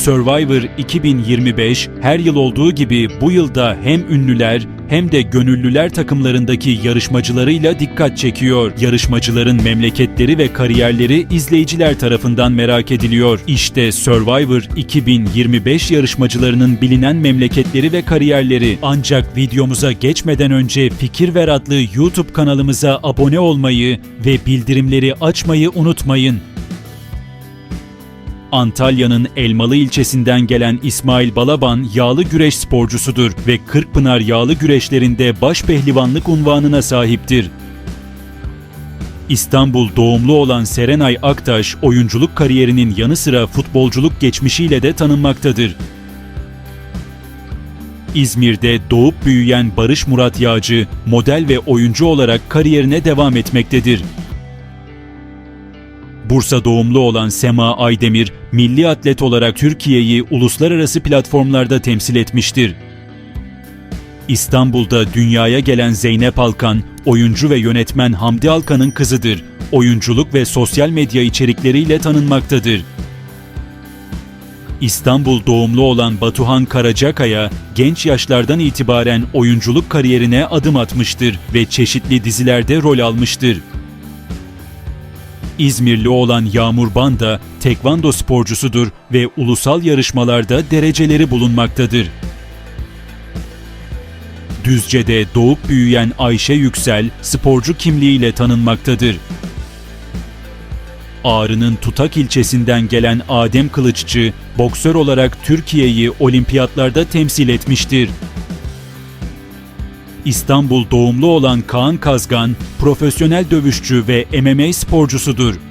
Survivor 2025 her yıl olduğu gibi bu yılda hem ünlüler hem de gönüllüler takımlarındaki yarışmacılarıyla dikkat çekiyor. Yarışmacıların memleketleri ve kariyerleri izleyiciler tarafından merak ediliyor. İşte Survivor 2025 yarışmacılarının bilinen memleketleri ve kariyerleri. Ancak videomuza geçmeden önce Fikir Ver adlı YouTube kanalımıza abone olmayı ve bildirimleri açmayı unutmayın. Antalya'nın Elmalı ilçesinden gelen İsmail Balaban yağlı güreş sporcusudur ve Kırkpınar yağlı güreşlerinde baş pehlivanlık unvanına sahiptir. İstanbul doğumlu olan Serenay Aktaş, oyunculuk kariyerinin yanı sıra futbolculuk geçmişiyle de tanınmaktadır. İzmir'de doğup büyüyen Barış Murat Yağcı, model ve oyuncu olarak kariyerine devam etmektedir. Bursa doğumlu olan Sema Aydemir, milli atlet olarak Türkiye'yi uluslararası platformlarda temsil etmiştir. İstanbul'da dünyaya gelen Zeynep Alkan, oyuncu ve yönetmen Hamdi Alkan'ın kızıdır. Oyunculuk ve sosyal medya içerikleriyle tanınmaktadır. İstanbul doğumlu olan Batuhan Karacakaya, genç yaşlardan itibaren oyunculuk kariyerine adım atmıştır ve çeşitli dizilerde rol almıştır. İzmirli olan Yağmur Banda, tekvando sporcusudur ve ulusal yarışmalarda dereceleri bulunmaktadır. Düzce'de doğup büyüyen Ayşe Yüksel, sporcu kimliğiyle tanınmaktadır. Ağrı'nın Tutak ilçesinden gelen Adem Kılıççı, boksör olarak Türkiye'yi olimpiyatlarda temsil etmiştir. İstanbul doğumlu olan Kaan Kazgan, profesyonel dövüşçü ve MMA sporcusudur.